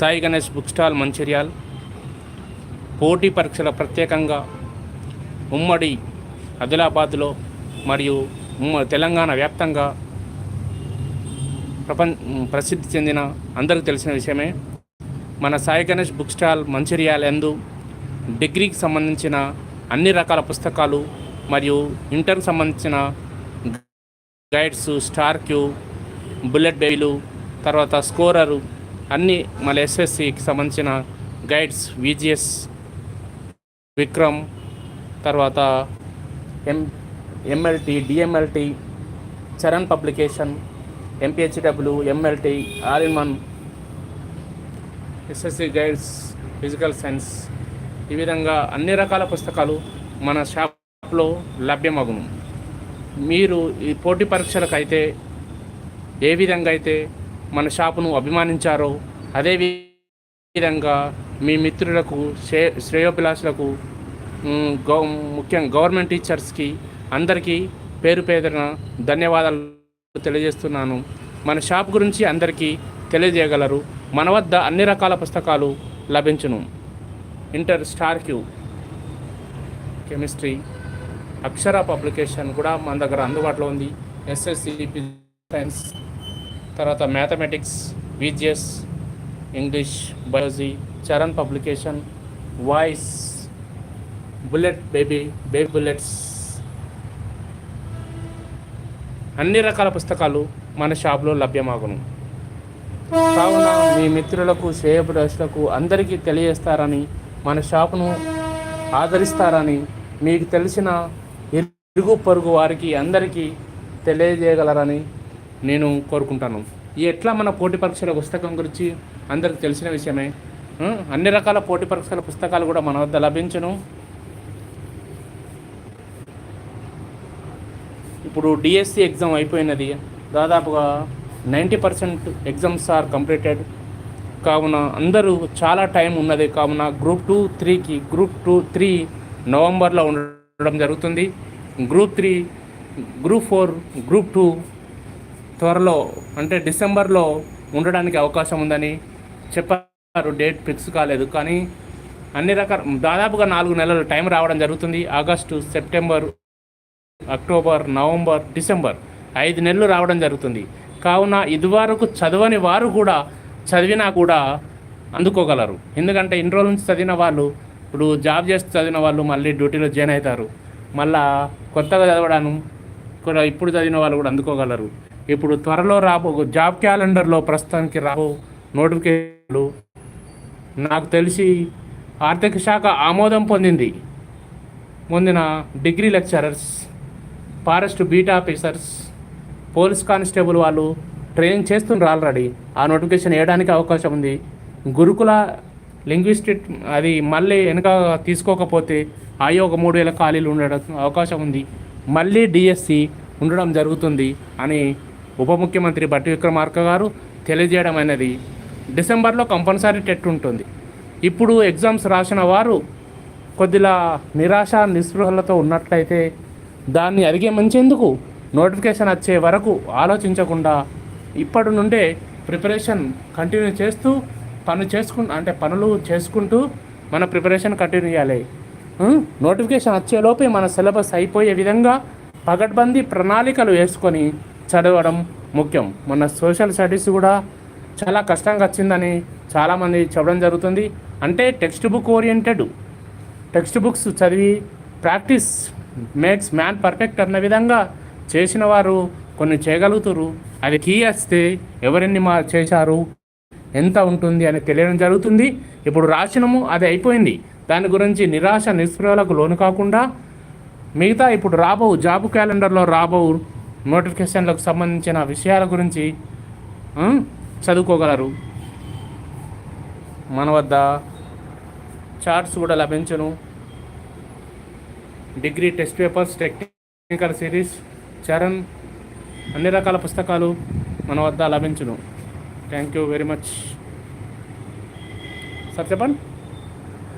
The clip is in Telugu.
Sai Ganesh book stall Mancherial. పోటీ పరీక్షల ప్రత్యేకంగా ఉమ్మడి ఆదిలాబాద్లో మరియు తెలంగాణ వ్యాప్తంగా ప్రపంచ ప్రసిద్ధి చెందిన అందరికీ తెలిసిన విషయమే. మన సాయి గణేష్ బుక్ స్టాల్ మంచిర్యాల ఎందు డిగ్రీకి సంబంధించిన అన్ని రకాల పుస్తకాలు మరియు ఇంటర్కి సంబంధించిన గైడ్స్ స్టార్ క్యూ బుల్లెట్ బేబీలు తర్వాత స్కోరరు అన్ని మన ఎస్ఎస్సికి సంబంధించిన guides V G S Vikram తర్వాత M M L T D M L T Charan publication M P H W M L T all in one S S C guides physical science ఈ విధంగా అన్ని రకాల పుస్తకాలు మన షాప్లో లభ్యమగును. మీరు ఈ పోటీ పరీక్షలకు అయితే ఏ విధంగా అయితే మన షాపును అభిమానించారో అదే విధంగా మీ మిత్రులకు శ్రే శ్రేయోభిలాషులకు గౌ ముఖ్యంగా గవర్నమెంట్ టీచర్స్కి అందరికీ పేరు పేరున ధన్యవాదాలు తెలియజేస్తున్నాను. మన షాప్ గురించి అందరికీ తెలియజేయగలరు. మన వద్ద అన్ని రకాల పుస్తకాలు లభించును. Inter star Q. Chemistry. Akshara publication కూడా మన దగ్గర అందుబాటులో ఉంది. S S C science. తర్వాత mathematics V G S English biology Charan publication voice bullet baby baby bullets అన్ని రకాల పుస్తకాలు మన షాప్లో లభ్యమాగును. కావున మీ మిత్రులకు శ్రేయభిలాషులకు అందరికీ తెలియజేస్తారని మన షాపును ఆదరిస్తారని మీకు తెలిసిన ఇరుగు పొరుగు వారికి అందరికీ తెలియజేయగలరని నేను కోరుకుంటాను. ఈ ఎట్లా మన పోటీ పరీక్షల పుస్తకం గురించి అందరికి తెలిసిన విషయమే. అన్ని రకాల పోటీ పరీక్షల పుస్తకాలు కూడా మన వద్ద లభించను. ఇప్పుడు డిఎస్సి ఎగ్జామ్ అయిపోయినది. దాదాపుగా ninety percent exams are completed కావున అందరూ చాలా టైం ఉన్నది. కావున గ్రూప్ టూ త్రీకి గ్రూప్ టూ త్రీ నవంబర్లో ఉండడం జరుగుతుంది. Group three group four group two త్వరలో అంటే డిసెంబర్లో ఉండడానికి అవకాశం ఉందని చెప్పారు. డేట్ ఫిక్స్ కాలేదు. కానీ అన్ని రకాల దాదాపుగా నాలుగు నెలలు టైం రావడం జరుగుతుంది. August September October November December ఐదు నెలలు రావడం జరుగుతుంది. కావున ఇదివరకు చదవని వారు కూడా చదివినా కూడా అందుకోగలరు. ఎందుకంటే ఇన్ని రోజుల నుంచి చదివిన వాళ్ళు ఇప్పుడు జాబ్ చేసి చదివిన వాళ్ళు మళ్ళీ డ్యూటీలో జాయిన్ అవుతారు. మళ్ళా కొత్తగా చదవడాను కూడా ఇప్పుడు చదివిన వాళ్ళు కూడా అందుకోగలరు. ఇప్పుడు త్వరలో రాబో జాబ్ క్యాలెండర్లో ప్రస్తుతానికి రాబో నోటిఫికేషన్లు. నాకు తెలిసి ఆర్థిక శాఖ ఆమోదం పొందింది. పొందిన degree lecturers forest beat officers police constable వాళ్ళు ట్రైనింగ్ చేస్తుండ్రు ఆల్రెడీ. ఆ నోటిఫికేషన్ వేయడానికి అవకాశం ఉంది. గురుకుల లింగ్విస్టిక్ అది మళ్ళీ వెనక తీసుకోకపోతే అయ్యో ఒక మూడు వేల ఖాళీలు ఉండడం అవకాశం ఉంది. మళ్ళీ డిఎస్సి ఉండడం జరుగుతుంది అని ఉప ముఖ్యమంత్రి బట్టి విక్రమార్క గారు తెలియజేయడం అనేది డిసెంబర్లో కంపల్సరీ టెట్ ఉంటుంది. ఇప్పుడు ఎగ్జామ్స్ రాసిన వారు కొద్దిగా నిరాశ నిస్పృహలతో ఉన్నట్లయితే దాన్ని అధిగమించేందుకు నోటిఫికేషన్ వచ్చే వరకు ఆలోచించకుండా ఇప్పటి నుండే ప్రిపరేషన్ కంటిన్యూ చేస్తూ పని చేసుకుంటూ అంటే పనులు చేసుకుంటూ మన ప్రిపరేషన్ కంటిన్యూ చేయాలి. నోటిఫికేషన్ వచ్చేలోపే మన సిలబస్ అయిపోయే విధంగా పగడ్బందీ ప్రణాళికలు వేసుకొని చదవడం ముఖ్యం. మన సోషల్ స్టడీస్ కూడా చాలా కష్టంగా వచ్చిందని చాలామంది చెప్పడం జరుగుతుంది. అంటే text book oriented. Text books చదివి ప్రాక్టీస్ మేక్స్ మ్యాన్ పర్ఫెక్ట్ అన్న విధంగా చేసిన వారు కొన్ని చేయగలుగుతారు. అది కీ వస్తే ఎవరెన్ని మా చేశారు ఎంత ఉంటుంది అని తెలియడం జరుగుతుంది. ఇప్పుడు రాసినము అది అయిపోయింది. దాని గురించి నిరాశ నిస్పృహలకు లోను కాకుండా మిగతా ఇప్పుడు రాబో జాబ్ క్యాలెండర్లో రాబో నోటిఫికేషన్లకు సంబంధించిన విషయాల గురించి చదువుకోగలరు. మన వద్ద చార్ట్స్ కూడా లభించును. Degree test papers technical series Charan అన్ని రకాల పుస్తకాలు మన వద్ద లభించును. Thank you very much. Sir చెప్పండి.